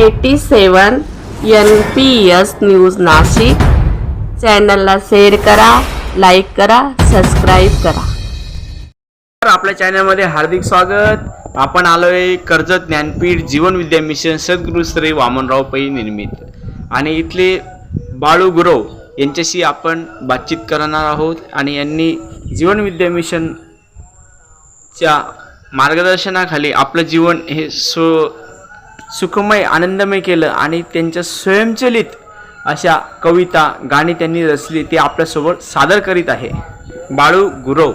Eighty seven N P S news Nashik. चॅनलला share करा like करा सबस्क्राईब करा. तर आपल्या चॅनलमध्ये हार्दिक स्वागत. आपण आलोय कर्जत ज्ञानपीठ जीवन विद्या मिशन सद्गुरू श्री वामनराव पै निर्मित. आणि इथले बाळू गुरव यांच्याशी आपण बातचीत करणार आहोत आणि यांनी जीवन विद्या मिशनच्या मार्गदर्शनाखाली आपलं जीवन हे सु सुखमय आनंदमय केलं आणि त्यांच्या स्वयंचलित अशा कविता गाणी त्यांनी रचली ती आपल्यासोबत सादर करीत आहे. बाळू गुरव.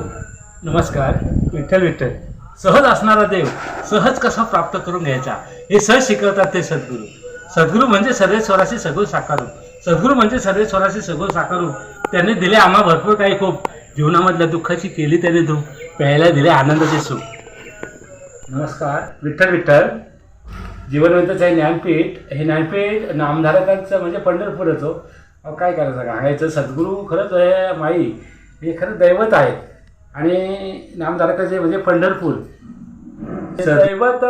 नमस्कार विठ्ठल विठ्ठल. सहज असणारा देव सहज कसा प्राप्त करून घ्यायचा? हे सहज शिकवतात ते सद्गुरू. सद्गुरू म्हणजे सर्वेश्वराशी सगुण साकारू सद्गुरू म्हणजे सर्वेश्वराशी सगुण साकारू त्यांनी दिले आम्हा भरपूर काही खूप. जीवनामधल्या दुःखाची केली त्याने धूप प्यायला दिले आनंदाचे सुख. नमस्कार विठ्ठल विठ्ठल. जीवनवंतच आहे ज्ञानपीठ. हे ज्ञानपीठ नामधारकांचं म्हणजे पंढरपूरच. हो काय करायचं? सांगायचं सद्गुरू खरंच आहे माई हे खरं दैवत आहे आणि नामधारकाचे म्हणजे पंढरपूर. दैवत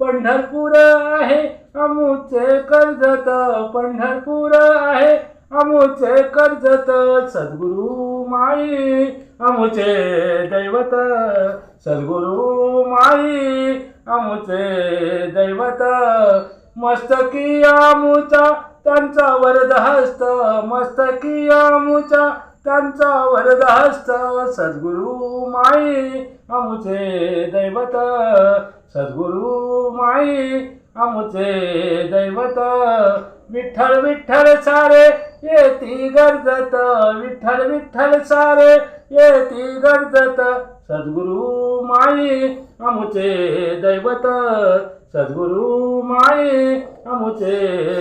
पंढरपूर आहे अमुचे कर्जत पंढरपूर आहे अमुचे कर्जत सद्गुरू माई अमुचे दैवत सद्गुरू माई अमुचे दैवत मस्तकी आमुचा त्यांचा वरद हस्त मस्तकी आमुचा त्यांचा वरद हस्त. सद्गुरू माई अमुचे दैवत सद्गुरू माई आमुचे दैवत. विठ्ठल विठ्ठल सारे येती गर्जत विठ्ठल विठ्ठल सारे येती गरजत. सद्गुरू माई अमुचे दैवत सद्गुरू माई अमुचे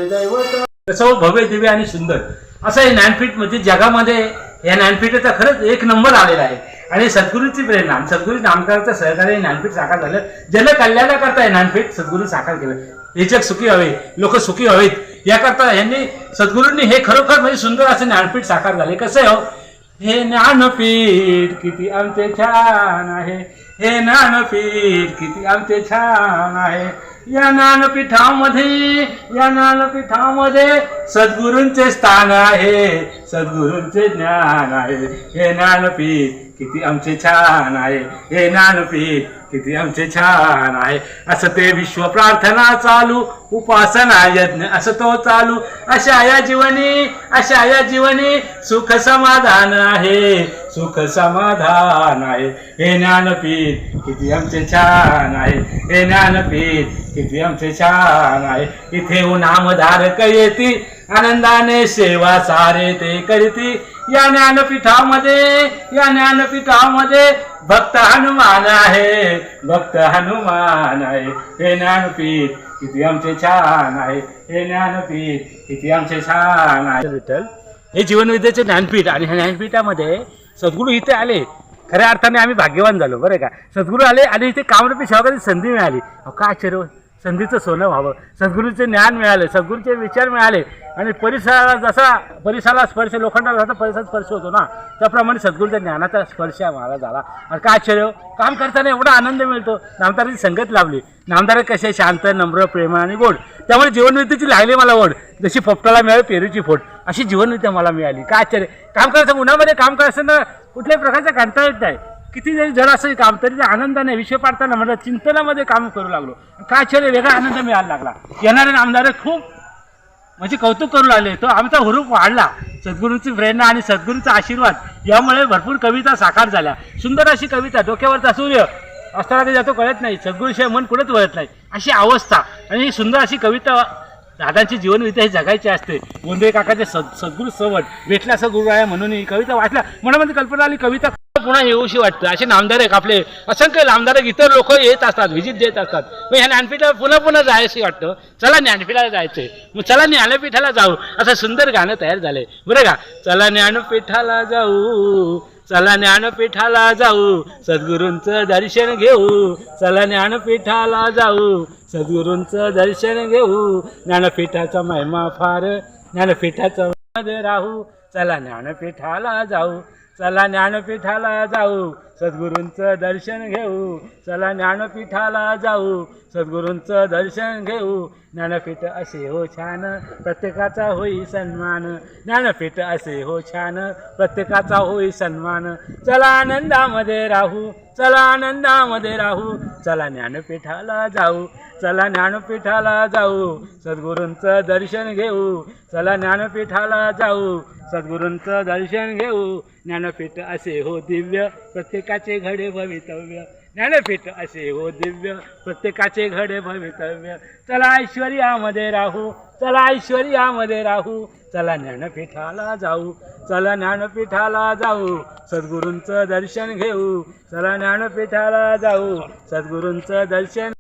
दैवत. कसं हो, भव्य दिव्य आणि सुंदर. असं हे ज्ञानपीठ म्हणजे जगामध्ये या ज्ञानपीठाचा खरंच एक नंबर आलेला आहे. आणि सद्गुरूची प्रेरणा आणि सद्गुरू नामकरणाचं सहकार्य ज्ञानपीठ साकार झालं. जनकल्याणा करता हे ज्ञानपीठ सद्गुरू साकार केलं. हे जग सुखी हवे लोक सुखी हवेत. याकरता यांनी सद्गुरूंनी हे खरोखर म्हणजे सुंदर असं ज्ञानपीठ साकार झाले. कसं आहे हो हे ज्ञानपीठ किती आमचे छान आहे. हे ज्ञानपीठ किती आमचे छान आहे. या ज्ञानपीठामध्ये या ज्ञानपीठामध्ये सद्गुरूंचे स्थान आहे. सद्गुरूंचे ज्ञान आहे. हे ज्ञानपीठ किती आमचे छान आहे. हे ज्ञानपीठ किती आमचे छान आहे. असं ते विश्व प्रार्थना चालू उपासना यज्ञ असं तो चालू. अशा या जीवनी अशा या जीवनी सुख समाधान आहे. सुख समाधान आहे. हे ज्ञानपीठ किती आमचे छान आहे. हे ज्ञानपीठ किती आमचे छान आहे. इथे नामधारक येती आनंदाने सेवा सारे ते करती. या ज्ञानपीठामध्ये या ज्ञानपीठामध्ये भक्त हनुमान आहे भक्त हनुमान आहे. हे ज्ञानपीठ किती आमचे छान आहे. हे ज्ञानपीठ किती आमचे छान आहे. विठ्ठल हे जीवनविद्येचे ज्ञानपीठ आणि ह्या ज्ञानपीठामध्ये सद्गुरू इथे आले. खऱ्या अर्थाने आम्ही भाग्यवान झालो बरं का? सद्गुरू आले आणि इथे कामरूपी सेवाकाची संधी मिळाली. अहो काय आश्चर्य हो. संधीचं सोनं व्हावं. सद्गुरूचे ज्ञान मिळाले सद्गुरूचे विचार मिळाले आणि परिसराला जसा परिसराला स्पर्श लोखंडाला जसा परिसर स्पर्श होतो ना त्याप्रमाणे सद्गुरूच्या ज्ञानाचा स्पर्श मला झाला. आणि काय आश्चर्य हो. काम करताना एवढा आनंद मिळतो. नामदाराची संगत लाभली नामदार कसे शांत नम्र प्रेम आणि गोड. त्यामुळे जीवनविधीची लागली मला ओढ. जशी पोपटाला मिळाली पेरूची फोट अशी जीवनविद्या मला मिळाली. काय आश्चर्य. काम करायचं उन्हामध्ये काम करायचं कुठल्याही प्रकारचा कंटाळा येत नाही. किती जरी जड असं काम तरी ते आनंदाने विषय पाडताना म्हटलं चिंतनामध्ये काम करू लागलो. काय छान वेगळा आनंद मिळायला लागला. येणारे आमदार खूप म्हणजे कौतुक करू लागले. तो आमचा हुरूप वाढला. सद्गुरूंची प्रेरणा आणि सद्गुरूंचा आशीर्वाद यामुळे भरपूर कविता साकार झाल्या. सुंदर अशी कविता डोक्यावरचा सूर्य असताना ते जातो कळत नाही. सद्गुरूशिवाय मन कुठंच वळत नाही. अशी अवस्था. आणि ही सुंदर अशी कविता दादांची जीवनविद्या ही जगायची असते. गोंधळे काकाचे सद सद्गुरू सवड भेटला असं गुरु आहे म्हणून ही कविता वाचल्या. मनामध्ये कल्पना आली कविता पुन्हा येऊशी वाटतं. असे नामदारक आपले असंख्य नामदारक इतर लोक येत असतात व्हिजिट देत असतात. मग ह्या ज्ञानपीठाला पुन्हा पुन्हा जायशी वाटतं. चला ज्ञानपीठाला जायचंय. मग चला ज्ञानपीठाला जाऊ. असं सुंदर गाणं तयार झालंय. बरं का? चला ज्ञानपीठाला जाऊ. चला ज्ञानपीठाला जाऊ. सद्गुरूंचं दर्शन घेऊ. चला ज्ञानपीठाला जाऊ. सद्गुरूंचं दर्शन घेऊ. ज्ञानपीठाचा महिमा फार ज्ञानपीठाचा मध्ये राहू. चला ज्ञानपीठाला जाऊ चला ज्ञानपीठाला जाऊ सद्गुरूंचं दर्शन घेऊ चला ज्ञानपीठाला जाऊ सद्गुरूंचं दर्शन घेऊ. ज्ञानपीठ असे हो छान प्रत्येकाचा होई सन्मान. ज्ञानपीठ असे हो छान प्रत्येकाचा होई सन्मान. चला आनंदामध्ये राहू चला आनंदामध्ये राहू चला ज्ञानपीठाला जाऊ. चला ज्ञानपीठाला जाऊ सद्गुरूंचं दर्शन घेऊ. चला ज्ञानपीठाला जाऊ सद्गुरूंचं दर्शन घेऊ. ज्ञानपीठ असे हो दिव्य प्रत्येकाचे घडे भवितव्य. ज्ञानपीठ असे हो दिव्य प्रत्येकाचे घडे भवितव्य. चला ऐश्वर्यामध्ये राहू चला ऐश्वर्यामध्ये राहू. चला ज्ञानपीठाला जाऊ चला ज्ञानपीठाला जाऊ. सद्गुरूंचं दर्शन घेऊ चला ज्ञानपीठाला जाऊ. सद्गुरूंचं दर्शन